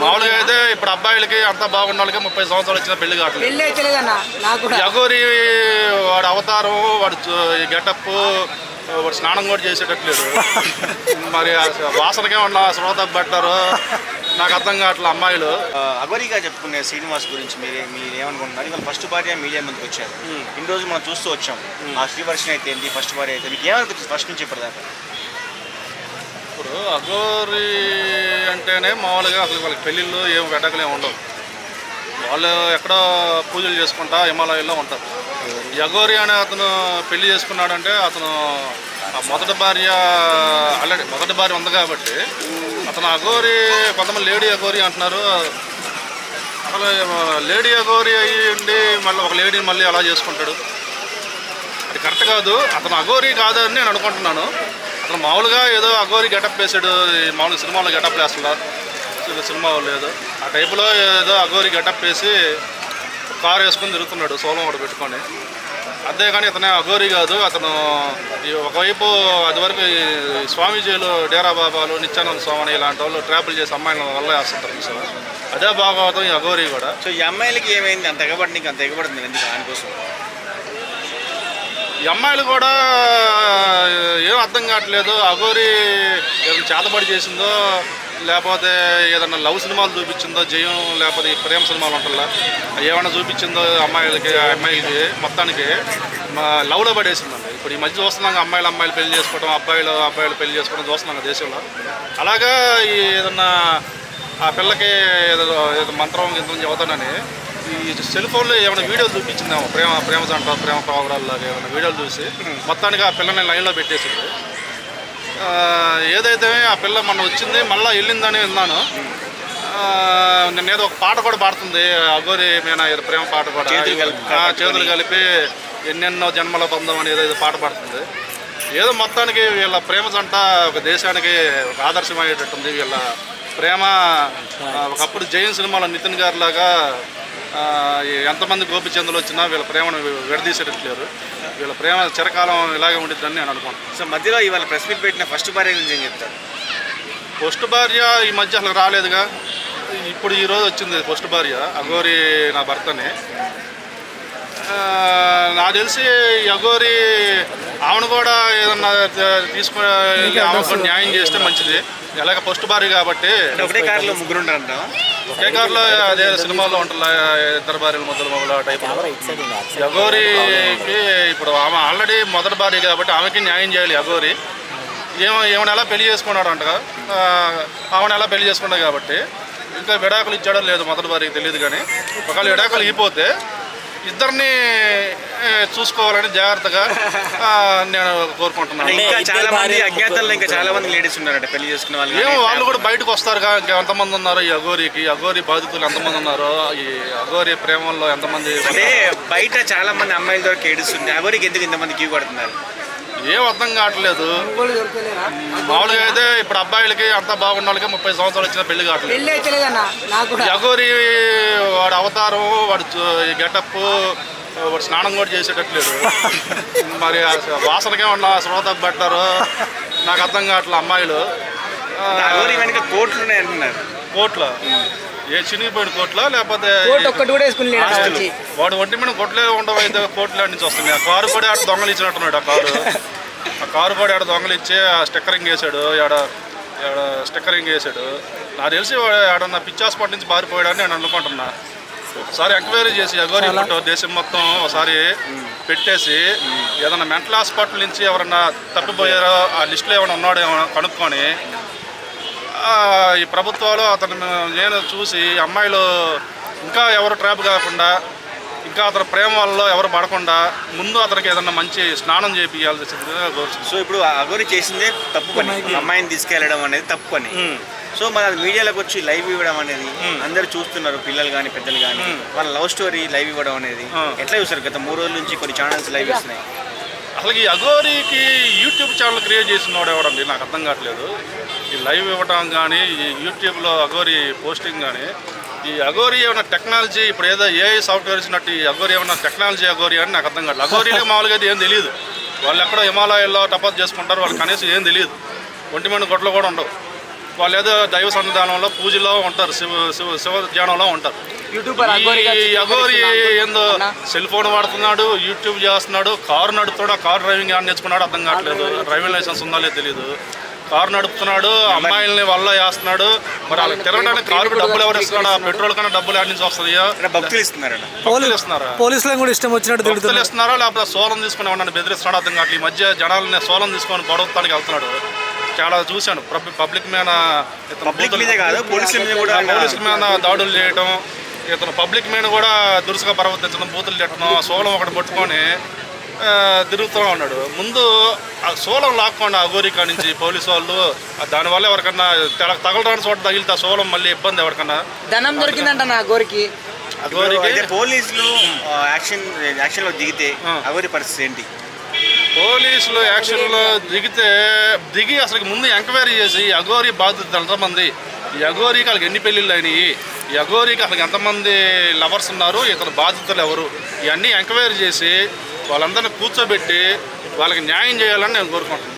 మామూలుగా అయితే ఇప్పుడు అబ్బాయిలకి అంతా బాగున్న వాళ్ళకి ముప్పై సంవత్సరాలు వచ్చిన పెళ్ళి కావట్లేదు. ఎగోరి వాడు అవతారం వాడు గెటప్ వాడు స్నానం కూడా చేసేటట్లేదు. మరి వాసనకే ఉన్న శ్రోత పెట్టారు నాకు అర్థం కావట్లేదు అమ్మాయిలు. ఆ, అఘోరిగా చెప్పుకునే శ్రీనివాస్ గురించి మీరు మీరు ఏమనుకుంటున్నారు? ఇవాళ ఫస్ట్ భార్య మీడియా ముందుకు వచ్చారు. ఇన్ని రోజులు మనం చూస్తూ వచ్చాం. ఆ శ్రీవర్షణ అయితే ఏంటి ఫస్ట్ భార్య అయితే మీకు ఏమనిపిస్తుంది ఫస్ట్ నుంచి ఇప్పటిదాకా? ఇప్పుడు అఘోరి అంటేనే మామూలుగా అసలు వాళ్ళకి పెళ్ళిళ్ళు ఏం వెటకలు ఏమి ఉండవు. వాళ్ళు ఎక్కడో పూజలు చేసుకుంటా హిమాలయాల్లో ఉంటారు. ఈ అఘోరి అనే అతను పెళ్ళి చేసుకున్నాడంటే అతను ఆ మొదటి భార్య ఆల్రెడీ మొదటి భార్య ఉంది కాబట్టి అతను అఘోరి కొంతమంది లేడీ అఘోరి అంటున్నారు. అసలు లేడీ అఘోరి అయ్యి ఉండి మళ్ళీ ఒక లేడీని మళ్ళీ అలా చేసుకుంటాడు? అది కరెక్ట్ కాదు. అతను అఘోరి కాదని నేను అనుకుంటున్నాను. అతను మామూలుగా ఏదో అఘోరి గెటప్ వేసాడు ఈ మామూలుగా సినిమాలో గెటప్ వేస్తున్నారు. సినిమా లేదు ఆ టైపులో ఏదో అఘోరి గెటప్ వేసి కారు వేసుకుని తిరుగుతున్నాడు సోలం ఒకటి పెట్టుకొని. అంతేగాని ఇతనే అఘోరి కాదు అతను ఒకవైపు అది వరకు స్వామీజీలు డేరా బాబాలు నిత్యానంద స్వామి ఇలాంటి వాళ్ళు ట్రాపుల్ చేసి అమ్మాయిల వల్ల వేస్తుంటారు సార్ అదే భాగవతం ఈ అఘోరి కూడా. సో ఈ అమ్మాయిలకి ఏమైంది? అంత ఎగబడి నీకు అంత ఎగబడింది ఎందుకు? దానికోసం. ఈ అమ్మాయిలు కూడా ఏం అర్థం కావట్లేదు. అఘోరి ఏదైనా చేతబడి చేసిందో లేకపోతే ఏదైనా లవ్ సినిమాలు చూపించిందో జయం లేకపోతే ఈ ప్రేమ సినిమాలు ఉంటుందా ఏమైనా చూపించిందో అమ్మాయిలకి అమ్మాయిలకి మొత్తానికి? మా లవ్లో పడేసిందండి ఇప్పుడు ఈ మధ్య చూస్తున్నాం అమ్మాయిలు అమ్మాయిలు పెళ్ళి చేసుకోవడం అబ్బాయిలు అబ్బాయిలు పెళ్ళి చేసుకోవడం చూస్తున్నాం దేశంలో. అలాగా ఈ ఏదన్నా ఆ పిల్లకి ఏదో ఏదో మంత్రం గింత్రం చదువుతానని ఈ సెల్ ఫోన్లో ఏమైనా వీడియోలు చూపించిందేమో? ప్రేమ ప్రేమ జంట ప్రేమ పావురాల్లాగా ఏమైనా వీడియోలు చూసి మొత్తానికి ఆ పిల్లని లైన్లో పెట్టేసింది ఏదైతే ఆ పిల్ల మొన్న వచ్చింది మళ్ళీ వెళ్ళిందని విన్నాను. ఆ, నిన్న ఏదో ఒక పాట కూడా పాడుతుంది. అగోరి మీనా ఏదో ప్రేమ పాట కూడా. చేతులు కలిపి ఎన్నెన్నో జన్మల బంధం అని ఏదో పాట పాడుతుంది. ఏదో మొత్తానికి వీళ్ళ ప్రేమ జంట ఒక దేశానికి ఒక ఆదర్శమయ్యేటట్టుంది. వీళ్ళ ప్రేమ ఒకప్పుడు జైన్ సినిమాలో నితిన్ గారి లాగా ఎంతమంది గోపిచందులు వచ్చినా వీళ్ళ ప్రేమను విడదీసేటట్లేరు. వీళ్ళ ప్రేమ చిరకాలం ఇలాగే ఉండిద్దని నేను అనుకుంటున్నాను. సో మధ్యలో ఇవాళ ప్రెస్ మీట్ పెట్టిన ఫస్ట్ భార్య గురించి ఏం చెప్తారు? ఫస్ట్ భార్య ఈ మధ్య అసలు రాలేదుగా. ఇప్పుడు ఈ రోజు వచ్చింది ఫస్ట్ భార్య అగోరి నా భర్తని. నాకు తెలిసి ఈ అగోరి ఆమెను కూడా ఏదన్నా తీసుకుని ఆమెకు న్యాయం చేస్తే మంచిది. ఎలాగ ఫస్ట్ భార్య కాబట్టి అంటే ఒకటే కారులో ముగ్గురు ఒకే కారులో అదే సినిమాలో ఉంటుంది ఇద్దరు భార్యలు మొదలు మొదలు టైప్? అగోరికి ఇప్పుడు ఆమె ఆల్రెడీ మొదటి భార్య కాబట్టి ఆమెకి న్యాయం చేయాలి అగోరి ఏమో ఏమైనా ఎలా పెళ్ళి చేసుకున్నాడు అంటగా ఆమెను ఎలా పెళ్ళి చేసుకున్నాడు కాబట్టి. ఇంకా విడాకులు ఇచ్చాడో లేదు మొదటి భార్యకి తెలియదు కానీ ఒకవేళ విడాకులు ఇగిపోతే ఇద్దరిని చూసుకోవాలని జాగ్రత్తగా ఆ, నేను కోరుకుంటున్నాను. ఇంకా చాలా మంది అజ్ఞాతంలో ఇంకా చాలా మంది లేడీస్ ఉన్నారంట పెళ్ళి చేసుకున్న వాళ్ళు ఏమో వాళ్ళు కూడా బయటకు వస్తారు ఇంకా ఎంతమంది ఉన్నారు ఈ అఘోరికి అఘోరి బాధితులు ఎంతమంది ఉన్నారు ఈ అఘోరి ప్రేమల్లో ఎంతమంది అంటే బయట చాలా మంది అమ్మాయిల ద్వారా ఏడుస్తుంది అఘోరికి ఎందుకు ఇంతమంది క్యూ పడుతున్నారు ఏం అర్థం కావట్లేదు. మామూలుగా అయితే ఇప్పుడు అబ్బాయిలకి అంతా బాగున్న వాళ్ళకి ముప్పై సంవత్సరాలు వచ్చిన పెళ్ళి కావట్లేదు. అఘోరి వాడు అవతారం వాడు గెటప్ వాడు స్నానం కూడా చేసేటట్లేదు. మరి వాసనకే ఉన్న శ్రోత పెట్టారు. నాకు అర్థం కావట్లేదు అమ్మాయిలు. కోట్లు ఉన్నాయి అంటున్నారు కోట్ల ఏ చినిగిపోయిన కోట్ల? లేకపోతే కోట్ ఒక్కటి కూడా వేసుకుని లేడు అక్కడ వచ్చి. వాడు ఒంటి మీద కొట్లే ఉండవు అయితే కోట్ల నుంచి వస్తుంది. ఆ కారు కూడా ఆడ దొంగలు ఇచ్చినట్టున్నాడు ఆ కారు. ఆ కారు కూడా ఆడ దొంగలు ఇచ్చి ఆ స్టిక్కరింగ్ వేసాడు ఆడ ఆడ స్టిక్కరింగ్ వేసాడు నాకు తెలిసి వాడు ఆడన్న పిచ్చి హాస్పిటల్ నుంచి పారిపోయాడని నేను అనుకుంటున్నా. ఒకసారి ఎంక్వైరీ చేసి ఫోటో దేశం మొత్తం ఒకసారి పెట్టేసి ఏదైనా మెంటల్ హాస్పిటల్ నుంచి ఎవరన్నా తప్పిపోయారో? ఆ లిస్టులో ఏమైనా ఉన్నాడో ఏమైనా కనుక్కొని ఈ ప్రభుత్వాలు అతను నేను చూసి అమ్మాయిలు ఇంకా ఎవరు ట్రాప్ కాకుండా ఇంకా అతని ప్రేమ వల్ల ఎవరు పడకుండా ముందు అతనికి ఏదన్నా మంచి స్నానం కోరుచున్నాను. సో ఇప్పుడు అఘోరి చేసిందే తప్పు పని. అమ్మాయిని తీసుకెళ్ళడం అనేది తప్పు పని. సో మరి అది మీడియాలోకి వచ్చి లైవ్ ఇవ్వడం అనేది అందరు చూస్తున్నారు పిల్లలు కానీ పెద్దలు కానీ వాళ్ళ లవ్ స్టోరీ లైవ్ ఇవ్వడం అనేది. ఎట్లా చూసారు గత మూడు రోజుల నుంచి కొన్ని ఛానల్స్ లైవ్ ఇస్తున్నాయి అసలు ఈ అఘోరికి యూట్యూబ్ ఛానల్ క్రియేట్ చేసినవాడు ఎవడండి నాకు అర్థం కావట్లేదు. ఈ లైవ్ ఇవ్వడం కానీ ఈ యూట్యూబ్లో అఘోరి పోస్టింగ్ కానీ ఈ అఘోరి ఏమైనా టెక్నాలజీ ఇప్పుడు ఏదో ఏఐ సాఫ్ట్వేర్ ఇచ్చినట్టు ఈ అఘోరి ఏమైనా టెక్నాలజీ అఘోరి అని నాకు అర్థం కావట్లేదు. అఘోరీలో మామూలుగా అయితే ఏం తెలియదు వాళ్ళు ఎక్కడో హిమాలయాల్లో టపాస్ చేసుకుంటారు వాళ్ళకి కనీసం ఏం తెలియదు ఒంటి గొడ్లు కూడా ఉండవు. వాళ్ళు ఏదో దైవ సన్నిధానంలో పూజలో ఉంటారు శివ శివ శివ ధ్యానంలో ఉంటారు. యూట్యూబర్ అఘోరి గారు ఈ అఘోరి ఏందో. సెల్ ఫోన్ వాడుతున్నాడు యూట్యూబ్ చేస్తున్నాడు కారు నడుపుతున్నాడు ఆ కారు డ్రైవింగ్ ఆడ నేర్చుకున్నాడు అర్థం కావట్లేదు. డ్రైవింగ్ లైసెన్స్ ఉందా లేదు తెలియదు కారు నడుపుతున్నాడు అమ్మాయిల్ని వల్ల చేస్తున్నాడు మరి వాళ్ళకి తిరగడానికి కారుకు డబ్బులు ఎవరు ఇస్తున్నాడు ఆ పెట్రోల్ కన్నా డబ్బులు ఎక్కడి నుంచి వస్తుంది ఇక్కడ భక్తులు ఇస్తున్నారా? పోలీసులను కూడా ఇష్టం వచ్చినట్టు భక్తులు ఇస్తున్నారా? లేకపోతే సోలం తీసుకుని ఏమన్నా బెదిరిస్తున్నాడు? అర్థం కావట్లేదు. ఈ మధ్య జనాలని సోలం తీసుకొని గొడవతానికి వెళ్తున్నాడు. చాలా చూశాను. పబ్- పబ్లిక్ మీద ఇతను పబ్లిక్ మీదే కాదు పోలీసుల మీద కూడా పోలీసుల మీద దాడులు చేయటం ఇతను పబ్లిక్ మీద కూడా దురుసుగా ప్రవర్తించడం బూతులు తిట్టడం ఆ సోలం ఒకటి పట్టుకొని తిరుగుతూ ఉన్నాడు. ముందు ఆ సోలం లాక్కోండి ఆ గోరికా నుంచి పోలీసు వాళ్ళు. దానివల్ల ఎవరికన్నా తెల- తగలరాని చోట తగిలితే ఆ సోలం మళ్ళీ ఇబ్బంది ఎవరికన్నా? ధనం దొరికిందంట నా గోరికి. పోలీసులు యాక్షన్ యాక్షన్లో దిగితే ఆ. అగోరి పరిస్థితి ఏంటి? పోలీసులు యాక్షన్లో దిగితే దిగి అసలు ముందు ఎంక్వైరీ చేసి ఈ బాధితులు ఎంతమంది? ఈ వాళ్ళకి ఎన్ని పెళ్ళిళ్ళు అయినాయి? ఈ అసలు ఎంతమంది లవర్స్ ఉన్నారు? ఇతను బాధితులు ఎవరు? ఇవన్నీ ఎంక్వైరీ చేసి వాళ్ళందరినీ కూర్చోబెట్టి వాళ్ళకి న్యాయం చేయాలని నేను కోరుకుంటున్నాను.